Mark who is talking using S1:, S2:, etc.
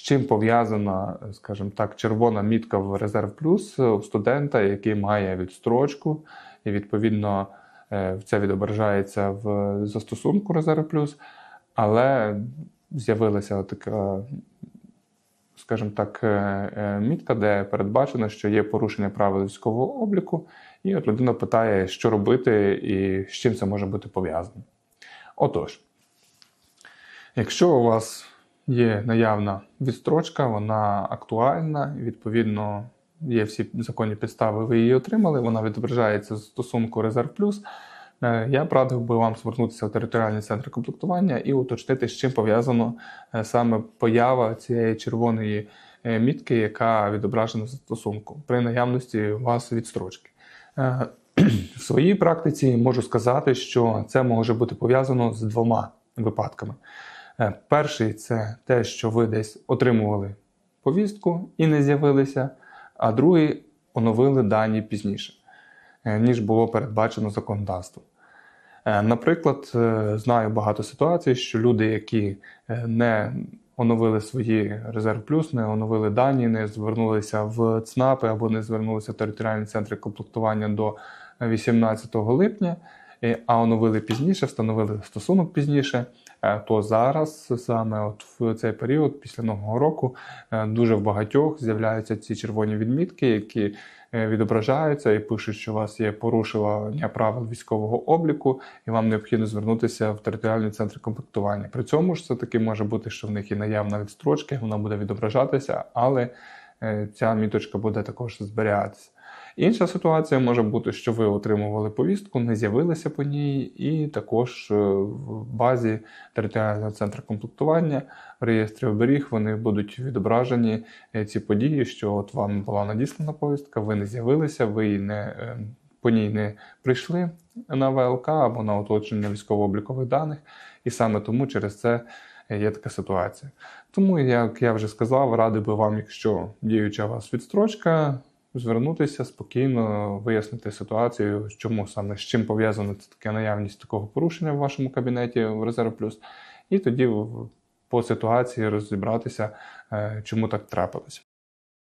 S1: чим пов'язана, скажімо так, червона мітка в Резерв Плюс у студента, який має відстрочку, і відповідно е, це відображається в застосунку Резерв Плюс, але з'явилася така, скажімо так, е, е, мітка, де передбачено, що є порушення правил військового обліку, і от людина питає, що робити і з чим це може бути пов'язано. Отож, якщо у вас є наявна відстрочка, вона актуальна, відповідно є всі законні підстави, ви її отримали, вона відображається з стосунку Резерв Плюс. Е, Я радив би вам звернутися в територіальний центр комплектування і уточнити, з чим пов'язано е, саме поява цієї червоної е, мітки, яка відображена в стосунку при наявності у вас відстрочки. В своїй практиці можу сказати, що це може бути пов'язано з двома випадками. Е, Перший це те, що ви десь отримували повістку і не з'явилися, а другий оновили дані пізніше, е, ніж було передбачено законодавством. Е, Наприклад, знаю багато ситуацій, що люди, які не оновили свої резерв плюс, не оновили дані, не звернулися в ЦНАПи або не звернулися в територіальні центри комплектування до 18 липня, а оновили пізніше, встановили стосунок пізніше, то зараз саме от в цей період, після нового року, е, дуже в багатьох з'являються ці червоні відмітки, які е, відображаються і пишуть, що у вас є порушення правил військового обліку, і вам необхідно звернутися в територіальний центр комплектування. При цьому ж це таки може бути, що в них і наявна відстрочка, вона буде відображатися, але е, ця міточка буде також зберігатися. Інша ситуація може бути, що ви отримували повістку, не з'явилися по ній, і також е, в базі територіального центру комплектування в реєстрі оберіг вони будуть відображені е, ці події, що от вам була надіслана повістка, ви не з'явилися, ви не, е, по ній не прийшли на ВЛК або на уточнення військово-облікових даних, і саме тому через це є така ситуація. Тому, як я вже сказав, радий би вам, якщо діюча у вас відстрочка, звернутися спокійно, вияснити ситуацію, чому саме з чим пов'язана це така наявність такого порушення в вашому кабінеті в Резерв Плюс, і тоді по ситуації розібратися, е, чому так трапилося.